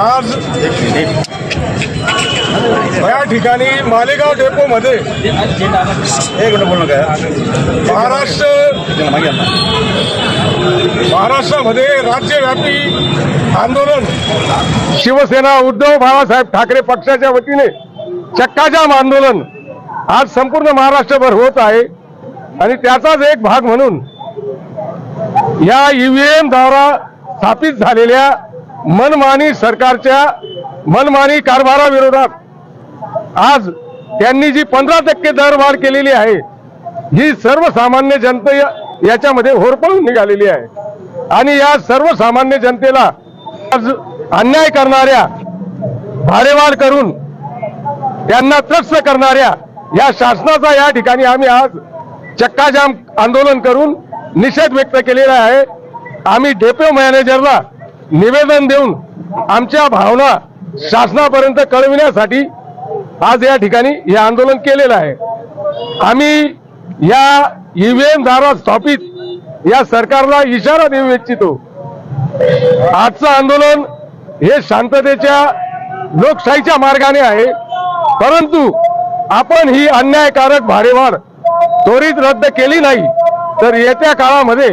आज या ठिकाणी मालेगाव डेपोमध्ये एक मिनिट बोलणं काय? महाराष्ट्र महाराष्ट्रामध्ये राज्यव्यापी आंदोलन शिवसेना उद्धव बाळासाहेब ठाकरे पक्षाच्या वतीने चक्काजाम आंदोलन आज संपूर्ण महाराष्ट्रभर होत आहे. आणि त्याचाच एक भाग म्हणून या ईव्हीएम द्वारा स्थापित झालेल्या मनमानी सरकारच्या मनमानी कारभाराविरोधात आज त्यांनी जी पंधरा टक्के दरवाढ केलेली आहे ही सर्वसामान्य जनते याच्यामध्ये होरपळून निघालेली आहे. आणि या सर्वसामान्य जनतेला आज अन्याय करणाऱ्या भाडेवाढ करून त्यांना त्रस्त करणाऱ्या या शासनाचा या ठिकाणी आम्ही आज चक्काजाम आंदोलन करून निषेध व्यक्त केलेला आहे. आम्ही डेपो मॅनेजरला निवेदन देऊन आमच्या भावना शासनापर्यंत कळविण्यासाठी आज या ठिकाणी हे आंदोलन केलेलं आहे. आम्ही या ईव्हीएम द्वारा स्थापित या सरकारला इशारा देऊ इच्छितो. आजचं आंदोलन हे शांततेच्या लोकशाहीच्या मार्गाने आहे. परंतु आपण ही अन्यायकारक भाडेवाढ त्वरित रद्द केली नाही तर येत्या काळामध्ये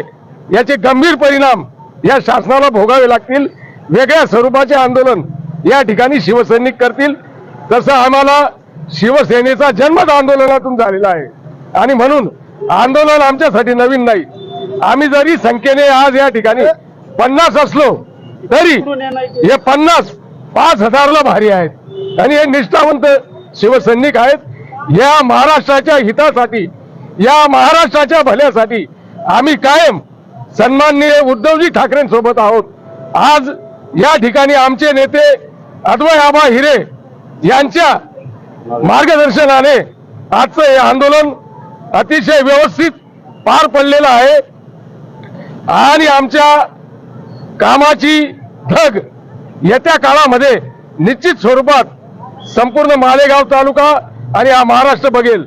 याचे गंभीर परिणाम या शासनाला भोगावे लागतील. वेगळ्या स्वरूपाचे आंदोलन या ठिकाणी शिवसैनिक करतील. तसं आम्हाला शिवसेनेचा जन्मच आंदोलनातून झालेला आहे. आणि म्हणून आंदोलन आमच्यासाठी नवीन नाही. आम्ही जरी संख्येने आज या ठिकाणी पन्नास असलो तरी हे पन्नास पाच हजारला भारी आहेत. आणि हे निष्ठावंत शिवसैनिक आहेत. या महाराष्ट्राच्या हितासाठी या महाराष्ट्राच्या भल्यासाठी आम्ही कायम सन्माननीय उद्धवजी ठाकरेंसोबत आहोत. आज या ठिकाणी आमचे नेते अद्वय आबा हिरे यांच्या मार्गदर्शनाने आजचं हे आंदोलन अतिशय व्यवस्थित पार पडलेलं आहे. आणि आमच्या कामाची ठग येत्या काळामध्ये निश्चित स्वरूपात संपूर्ण मालेगाव तालुका आणि हा महाराष्ट्र बघेल.